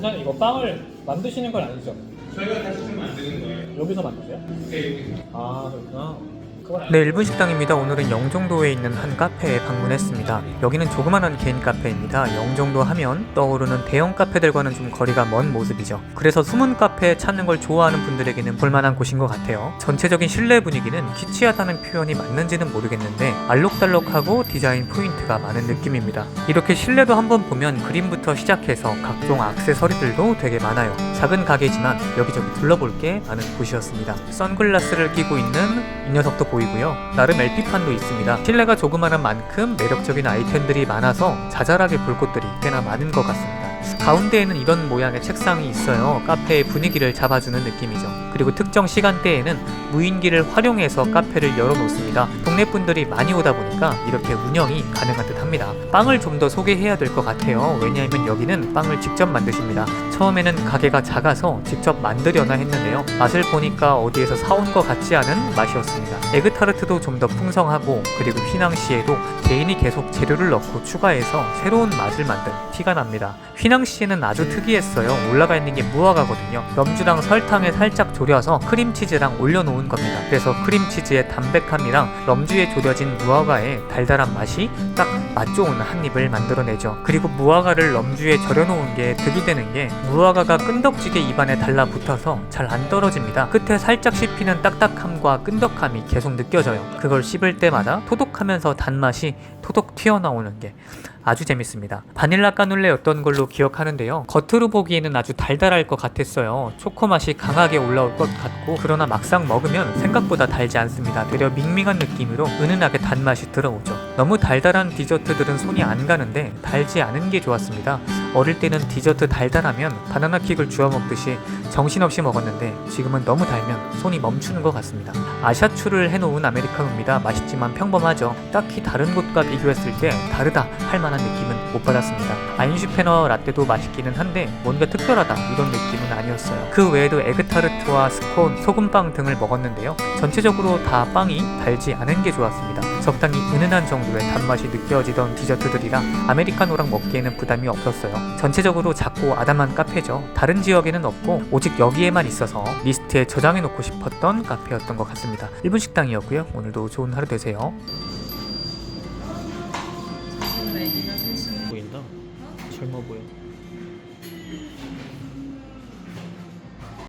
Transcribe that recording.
사장님 이거 빵을 만드시는 건 아니죠? 저희가 다 직접 만드는 거예요. 여기서 만드세요? 네, 여기서. 아 그렇구나. 네, 1분 식당입니다. 오늘은 영종도에 있는 한 카페에 방문했습니다. 여기는 조그만한 개인 카페입니다. 영종도 하면 떠오르는 대형 카페들과는 좀 거리가 먼 모습이죠. 그래서 숨은 카페 찾는 걸 좋아하는 분들에게는 볼만한 곳인 것 같아요. 전체적인 실내 분위기는 키치하다는 표현이 맞는지는 모르겠는데 알록달록하고 디자인 포인트가 많은 느낌입니다. 이렇게 실내도 한번 보면 그림부터 시작해서 각종 액세서리들도 되게 많아요. 작은 가게지만 여기저기 둘러볼 게 많은 곳이었습니다. 선글라스를 끼고 있는 이 녀석도 보이 고요. 나름 LP판도 있습니다. 실내가 조그마한 만큼 매력적인 아이템들이 많아서 자잘하게 볼 곳들이 꽤나 많은 것 같습니다. 가운데에는 이런 모양의 책상이 있어요. 카페의 분위기를 잡아주는 느낌이죠. 그리고 특정 시간대에는 무인기를 활용해서 카페를 열어놓습니다. 동네 분들이 많이 오다 보니까 이렇게 운영이 가능한 듯 합니다. 빵을 좀 더 소개해야 될 것 같아요. 왜냐하면 여기는 빵을 직접 만드십니다. 처음에는 가게가 작아서 직접 만들려나 했는데요. 맛을 보니까 어디에서 사온 것 같지 않은 맛이었습니다. 에그타르트도 좀 더 풍성하고 그리고 휘낭시에도 개인이 계속 재료를 넣고 추가해서 새로운 맛을 만든 티가 납니다. 휘낭시 에는 아주 특이했어요. 올라가 있는 게 무화과거든요. 염주랑 설탕에 살짝 졸여서 크림치즈랑 올려놓은 겁니다. 그래서 크림치즈의 담백함이랑 럼주에 졸여진 무화과의 달달한 맛이 딱 맛 좋은 한 입을 만들어내죠. 그리고 무화과를 럼주에 절여놓은 게 득이 되는 게 무화과가 끈덕지게 입안에 달라붙어서 잘 안 떨어집니다. 끝에 살짝 씹히는 딱딱함과 끈덕함이 계속 느껴져요. 그걸 씹을 때마다 토독하면서 단맛이 토독 튀어나오는 게 아주 재밌습니다. 바닐라 까눌레였던 걸로 기억하는데요. 겉으로 보기에는 아주 달달할 것 같았어요. 초코 맛이 강하게 올라올 것 같고 그러나 막상 먹으면 생각보다 달지 않습니다. 되려 밍밍한 느낌으로 은은하게 단맛이 들어오죠. 너무 달달한 디저트들은 손이 안 가는데 달지 않은 게 좋았습니다. 어릴 때는 디저트 달달하면 바나나 킥을 주워 먹듯이 정신없이 먹었는데 지금은 너무 달면 손이 멈추는 것 같습니다. 아샤추를 해놓은 아메리카노입니다. 맛있지만 평범하죠. 딱히 다른 곳과 비교했을 때 다르다 할 만한 느낌은 못 받았습니다. 아인슈페너 라떼도 맛있기는 한데 뭔가 특별하다 이런 느낌은 아니었어요. 그 외에도 에그타르트와 스콘, 소금빵 등을 먹었는데요. 전체적으로 다 빵이 달지 않은 게 좋았습니다. 적당히 은은한 정도의 단맛이 느껴지던 디저트들이라 아메리카노랑 먹기에는 부담이 없었어요. 전체적으로 작고 아담한 카페죠. 다른 지역에는 없고 오직 여기에만 있어서 리스트에 저장해 놓고 싶었던 카페였던 것 같습니다. 일본 식당이었고요. 오늘도 좋은 하루 되세요. 보인다. 젊어 보여.